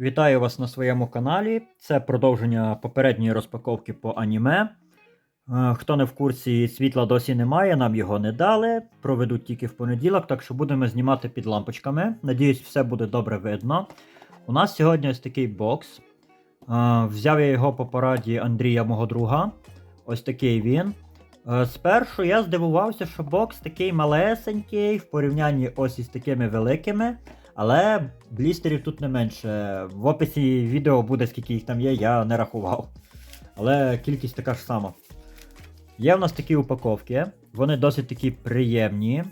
Вітаю вас на своєму каналі. Це продовження попередньої розпаковки по аніме. Е, Хто не в курсі, світла досі немає, нам його не дали. Проведуть тільки в понеділок, так що будемо знімати під лампочками. Надіюсь, все буде добре видно. У нас сьогодні ось такий бокс. Е, Взяв я його по пораді Андрія, мого друга. Ось такий він. Е, Спершу я здивувався, що бокс такий малесенький в порівнянні ось із такими великими. Але блістерів тут не менше. В описі відео буде, скільки їх там є, я не рахував. Але кількість така ж сама. Є в нас такі упаковки. Вони досить такі приємні.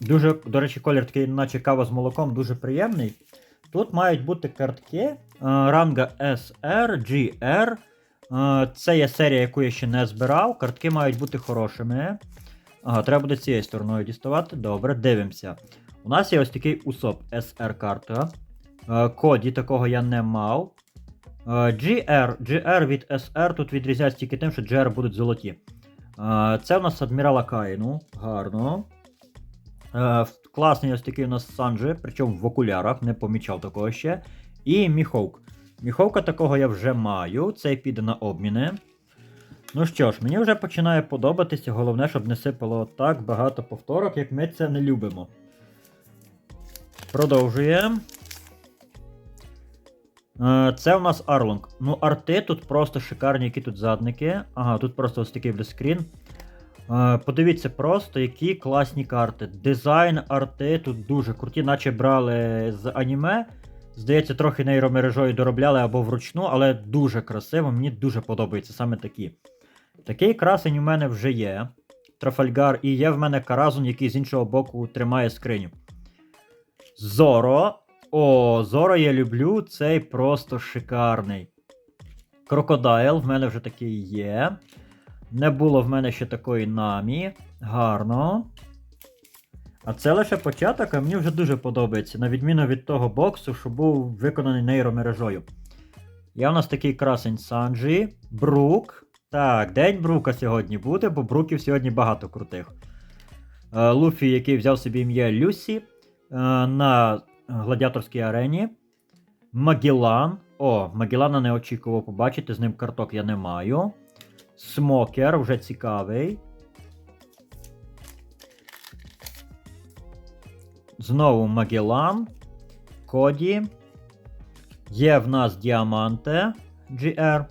Дуже, до речі, колір такий, наче кава з молоком, дуже приємний. Тут мають бути картки е, ранга SR, GR. Е, Це є серія, яку я ще не збирав. Картки мають бути хорошими. Ага, треба буде цією стороною діставати. Добре, дивимося. У нас є ось такий усоп SR карта. Е, Коді такого я не мав. Е, GR. GR від SR тут відрізняється тільки тим, що GR будуть золоті. Е, Це у нас адмірала Кайну. Гарно. Класний ось такий у нас Санджи, причому в окулярах, не помічав такого ще. І Міховк. Міховка такого я вже маю, цей піде на обміни. Ну що ж, мені вже починає подобатися, головне, щоб не сипало так багато повторок, як ми це не любимо. Продовжуємо. Е, Це у нас Арлонг. Ну, арти тут просто шикарні, які тут задники. Ага, тут просто ось такий блескрін. Е, Подивіться просто, які класні карти. Дизайн арти тут дуже круті, наче брали з аніме. Здається, трохи нейромережою доробляли або вручну, але дуже красиво, мені дуже подобається саме такі. Такий красень у мене вже є. Трафальгар, і є в мене Каразун, який з іншого боку тримає скриню. Зоро. О, Зоро я люблю, цей просто шикарний. Крокодайл, в мене вже такий є. Не було в мене ще такої намі. Гарно. А це лише початок, а мені вже дуже подобається, на відміну від того боксу, що був виконаний нейромережою. Я у нас такий красень Санджі, Брук. Так, день Брука сьогодні буде, бо Бруків сьогодні багато крутих. Е, Луфі, який взяв собі ім'я Люсі на гладіаторській арені. Магілан. О, Магілана не очікував побачити, з ним карток я не маю. Смокер вже цікавий. Знову Магелан. Коді. Є в нас Діаманте GR.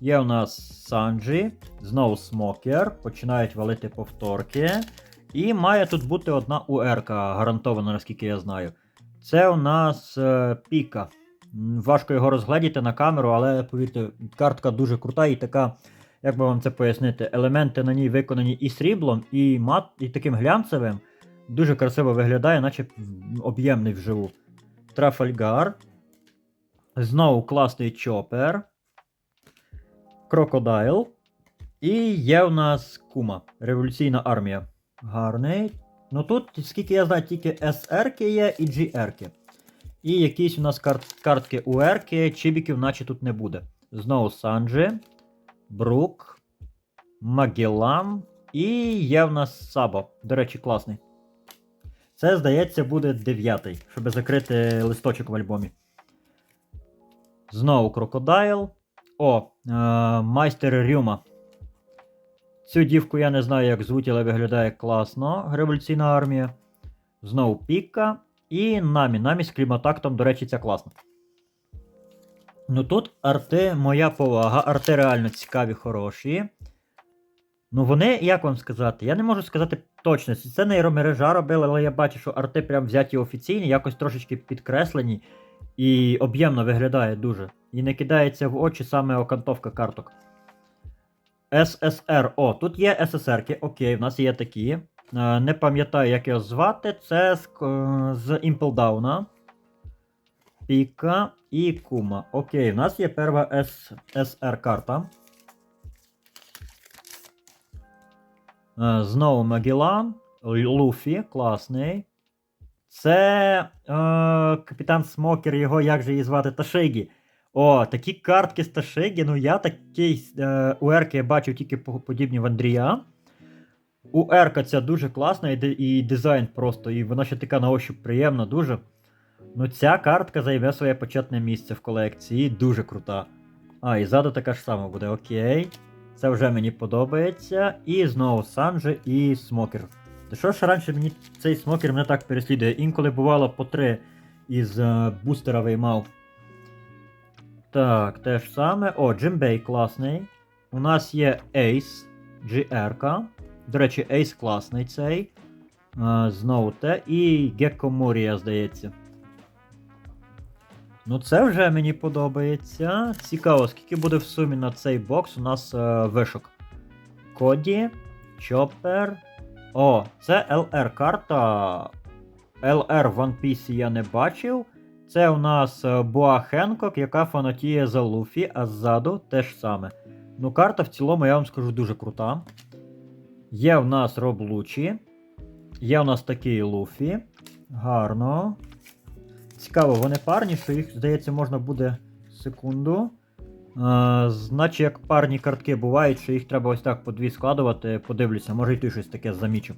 Є в нас Санджі. Знову Смокер. Починають валити повторки. І має тут бути одна УРК, гарантована, наскільки я знаю. Це у нас е, Піка. Важко його розгледіти на камеру, але повірте, картка дуже крута і така, як би вам це пояснити, елементи на ній виконані і сріблом, і мат, і таким глянцевим. Дуже красиво виглядає, наче об'ємний вживу. Трафальгар. Знову класний чопер. Крокодайл. І є в нас Кума. Революційна армія. Гарний. Ну тут, скільки я знаю, тільки SR є і GR. І якісь у нас карт, картки UR, чібіків наче тут не буде. Знову Санджі, Брук, Магеллан і є в нас Сабо. До речі, класний. Це, здається, буде дев'ятий, щоб закрити листочок в альбомі. Знову Крокодайл. О, е, майстер Рюма. Цю дівку я не знаю, як звуть, але виглядає класно. Революційна армія. Знову Піка. І Намі. Намі з кліматактом, до речі, ця класна. Ну тут арти, моя повага. Арти реально цікаві, хороші. Ну вони, як вам сказати, я не можу сказати точно. Це нейромережа робила, але я бачу, що арти прям взяті офіційні, якось трошечки підкреслені. І об'ємно виглядає дуже. І не кидається в очі саме окантовка карток. ССР. О, тут є ССРки, окей, в нас є такі. Е, Не пам'ятаю, як його звати. Це з, к- з Impeldown. Піка і Кума. Окей, в нас є перша ССР карта. Е, Знову Магеллан. Луфі, класний. Це е, капітан Смокер, його як же її звати Ташигі. О, такі картки з Ташигі. Ну я такий е, УРК я бачив тільки подібні в Андрія. УРК ця дуже класна, і, і дизайн просто, і вона ще така на ощуп приємна дуже. Ну, ця картка займе своє почетне місце в колекції, дуже крута. А, і ззаду така ж сама буде, окей. Це вже мені подобається. І знову Санджи і Смокер. Та що ж раніше мені цей смокер мене так переслідує? Інколи бувало по три із е, бустера виймав. Так, те ж саме. О, Джимбей класний. У нас є Ace GR. До речі, Ace класний цей. Е, знову те. І Gecko Moria, здається. Ну, це вже мені подобається. Цікаво, скільки буде в сумі на цей бокс у нас е, вишок. Коді, Чоппер. О, це LR карта. LR One Piece я не бачив. Це у нас е, Боа Хенкок, яка фанатіє за Луфі, а ззаду те ж саме. Ну, карта в цілому, я вам скажу, дуже крута. Є в нас Роб Лучі. Є у нас такий Луфі. Гарно. Цікаво, вони парні, що їх, здається, можна буде секунду. Е, значить, як парні картки бувають, що їх треба ось так по дві складувати. Подивлюся, може й ти щось таке замічу.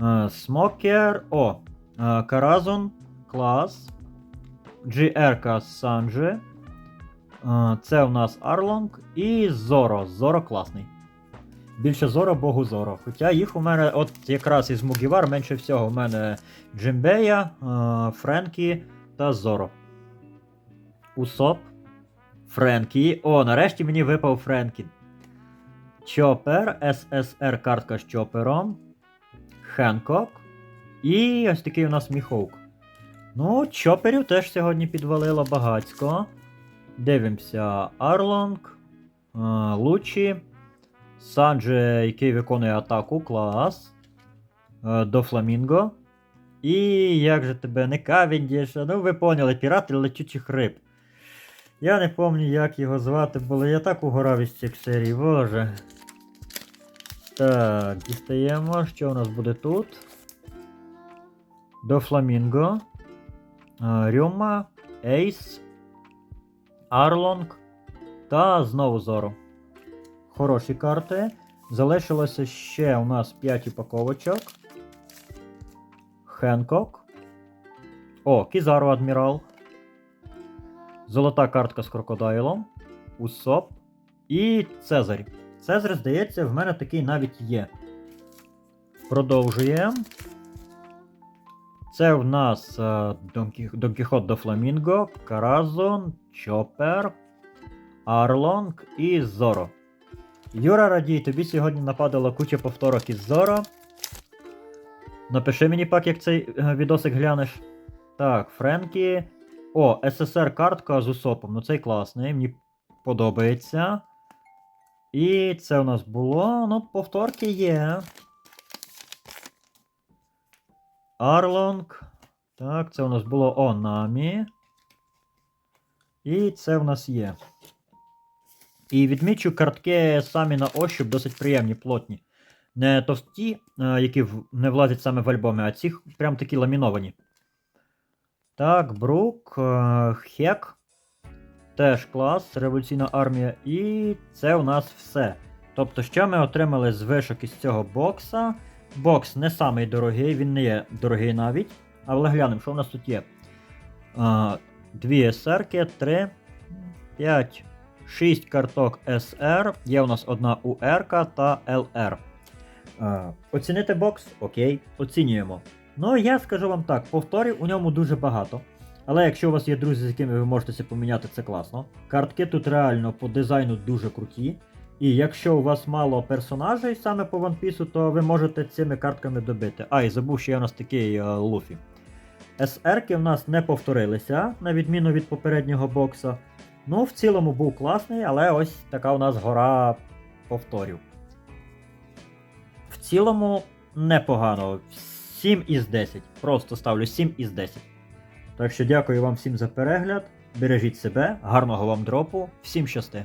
Е, Смокер. О. Е, Каразон. Клас. GR Санджи. Е, Це у нас Арлонг. І Зоро. Зоро класний. Більше Зоро, Богу Зоро. Хоча їх у мене, от якраз із Мугівар менше всього. У мене Джимбея, е, Френкі та Зоро. Усоп. Френкі. О, нарешті мені випав Френкі. Чопер, ССР картка з чопером. Хенкок. І ось такий у нас Міхоук. Ну, чоперів теж сьогодні підвалило багацько. Дивимося. Арлонг. е, Лучі. Санджи, який виконує атаку, клас. Е, До Фламінго. І як же тебе не Кавендіш? Ну, ви поняли, пірати летючих риб. Я не пам'ятаю, як його звати, було. Я так угорав із цих серій, боже. Так, дістаємо. Що у нас буде тут? До Фламінго. Рюма, Ейс, Арлонг та знову Зоро. Хороші карти. Залишилося ще у нас 5 упаковочок. Хенкок. О, Кізару Адмірал. Золота картка з крокодайлом. Усоп. І Цезарь. Цезарь, здається, в мене такий навіть є. Продовжуємо. Це в нас е, Дон Кіхот до Фламінго, Каразон, Чопер, Арлонг і Зоро. Юра Радій, тобі сьогодні нападала куча повторок із Зоро. Напиши мені пак, як цей е, відосик глянеш. Так, Френкі. О, СССР картка з Усопом. Ну цей класний, мені подобається. І це у нас було. Ну, повторки є. Арлонг. Так, це у нас було Онамі. І це в нас є. І відмічу, картки самі на ощуп досить приємні, плотні. Не товсті, е, які не влазять саме в альбоми, а ці прям такі ламіновані. Так, Брук, е, Хек. Теж клас, революційна армія. І це у нас все. Тобто, що ми отримали з вишок із цього бокса? Бокс не самий дорогий, він не є дорогий навіть. Але глянемо, що у нас тут є. А, дві СРки, 3, 5, 6 карток SR. Є у нас одна УР та ЛР. А, оцінити бокс? Окей, оцінюємо. Ну, я скажу вам так, повторів у ньому дуже багато. Але якщо у вас є друзі, з якими ви можете це поміняти, це класно. Картки тут реально по дизайну дуже круті. І якщо у вас мало персонажей саме по One Piece, то ви можете цими картками добити. А, і забув, що є у нас такий е, Луфі. СРки в нас не повторилися, на відміну від попереднього бокса. Ну, в цілому був класний, але ось така у нас гора повторів. В цілому непогано. 7 із 10. Просто ставлю 7 із 10. Так що дякую вам всім за перегляд. Бережіть себе, гарного вам дропу, всім щасти!